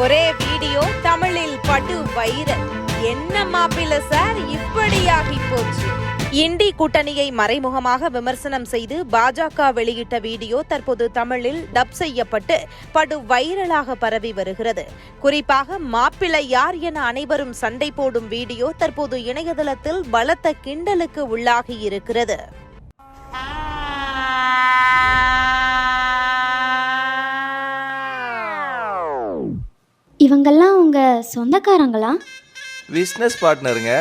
ஒரே வீடியோ தமிழில் படு வைரல். என்ன மாப்பிள்ள சார்? இப்படியாகி போச்சு. இண்டி கூட்டணியை மறைமுகமாக விமர்சனம் செய்து பாஜக வெளியிட்ட வீடியோ தற்போது தமிழில் டப் செய்யப்பட்டு படு வைரலாக பரவி வருகிறது. குறிப்பாக மாப்பிள்ளை யார் என அனைவரும் சண்டை போடும் வீடியோ தற்போது இணையதளத்தில் பலத்த கிண்டலுக்கு உள்ளாகி இருக்கிறது. இவங்கெல்லாம் உங்க சொந்தக்காரங்களா? பிஸ்னஸ் பார்ட்னருங்க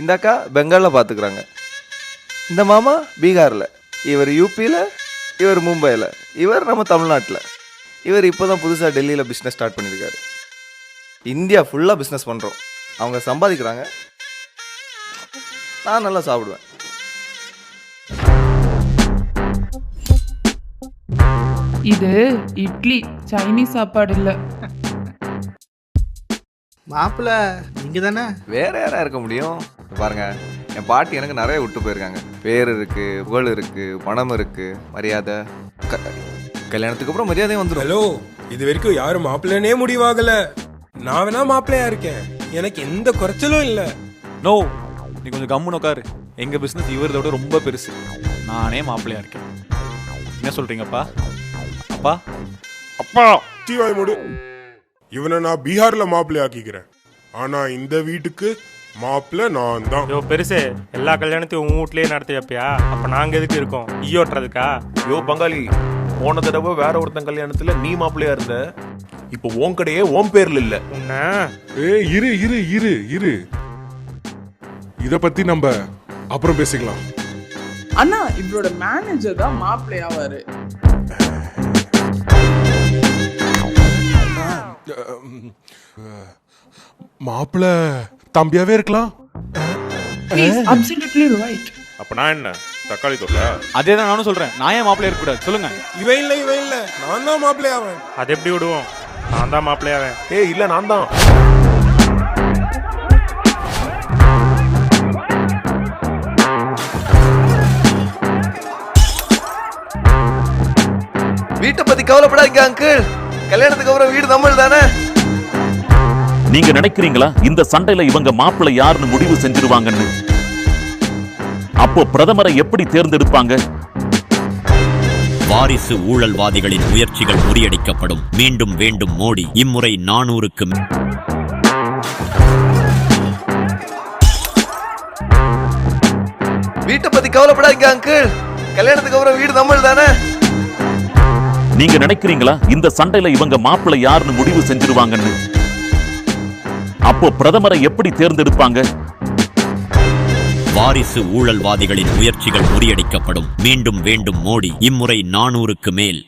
இந்த அக்கா பெங்காலில் பார்த்துக்குறாங்க இந்த மாமா பீகாரில். இவர் யூபியில் இவர் மும்பையில் இவர் நம்ம தமிழ்நாட்டில். இவர் இப்போ தான் புதுசாக டெல்லியில் பிஸ்னஸ் ஸ்டார்ட் பண்ணியிருக்காரு இந்தியா ஃபுல்லாக பிஸ்னஸ் பண்ணுறோம் அவங்க சம்பாதிக்கிறாங்க. நான் நல்லா சாப்பிடுவேன். இது இட்லி. சைனீஸ் சாப்பாடு இல்ல. மாப்பிள்ள நீங்க தானே வேற யாரா இருக்க முடியும்? பாருங்க என் பாட்டி எனக்கு நிறைய விட்டு போயிருக்காங்க. பேர் இருக்கு புகழ் இருக்கு பணம் இருக்கு மரியாதை. க- கல்யாணத்துக்கு அப்புறம் மரியாதையும் வந்துடும் ஹலோ இது வரைக்கும் யாரும் மாப்பிள்ளனே முடிவாகல நான் வேணா மாப்பிள்ளையா இருக்கேன். எனக்கு எந்த குறைச்சலும் இல்ல. நோ நீ கொஞ்சம் கம்முன்னு உட்காரு எங்க பிசினஸ் இவரத விட ரொம்ப பெருசு. நானே மாப்பிள்ளையா இருக்கேன். என்ன சொல்றீங்கப்பா? அப்பா? அப்பா தீவாய் மூடு. இவனை நான் பீகார்ல மாப்பிள்ளை ஆக்கிக்கிறேன். ஆனா இந்த வீட்டுக்கு மாப்பிள்ளை நான் தான் யோ பெருசு எல்லா கல்யாணத்தையும் உன் வீட்லயே நடத்தி வைப்பியா? அப்ப நாங்க எதுக்கு இருக்கோம்? ஈயோட்டுறதுக்கா யோ பங்காளி போன தடவை வேற ஒருத்தன் கல்யாணத்துல நீ மாப்பிள்ளையா இருந்த. இப்போ உன் கடையே உன் பேர்ல இல்ல. உன்ன? ஏய் இரு இரு இரு இரு. இத பத்தி நம்ம அப்புறம் பேசிக்கலாம். அண்ணா இவரோட மேனேஜர் தான் மாப்பிள்ளை மாப்பிள்ளை தம்பியாவே இருக்கலாம். அப்சல்யூட்லி ரைட் அப்ப நான் என்ன? தக்காளி தொட்டா? அதே தான் நானும் சொல்றேன். நான் ஏன் மாப்பிள்ளையா இருக்கக்கூடாது? சொல்லுங்க. இவன் இல்ல இவன் இல்ல. நான் தான் அது எப்படி விடுவோம்? நான் தான் ஏய் இல்ல நான் தான். வீட்டை பத்தி கவலைப்படாதீங்க அங்கிள் கல்யாணத்துக்கு அப்புறம் வீடு தமிழ் தானே நீங்க நினைக்கிறீங்களா? இந்த சண்டையில இவங்க மாப்பிள்ளை யாருன்னு முடிவு செஞ்சிருவாங்கன்னு? அப்போ பிரதமரை எப்படி தேர்ந்தெடுப்பாங்க? வாரிசு ஊழல்வாதிகளின் முயற்சிகள் முறியடிக்கப்படும். மீண்டும் வேண்டும் மோடி இம்முறை நானூறுக்கு வீட்டை பத்தி கவலைப்படாதீங்க அங்கிள் கல்யாணத்துக்கு அப்புறம் வீடு தமிழ் தானே நீங்க நினைக்கிறீங்களா? இந்த சண்டையில இவங்க மாப்பிள்ளை யாருன்னு முடிவு செஞ்சிருவாங்கன்னு? அப்போ பிரதமரை எப்படி தேர்ந்தெடுப்பாங்க? வாரிசு ஊழல்வாதிகளின் முயற்சிகள் முறியடிக்கப்படும். மீண்டும் வேண்டும் மோடி இம்முறை நானூறுக்கு மேல்.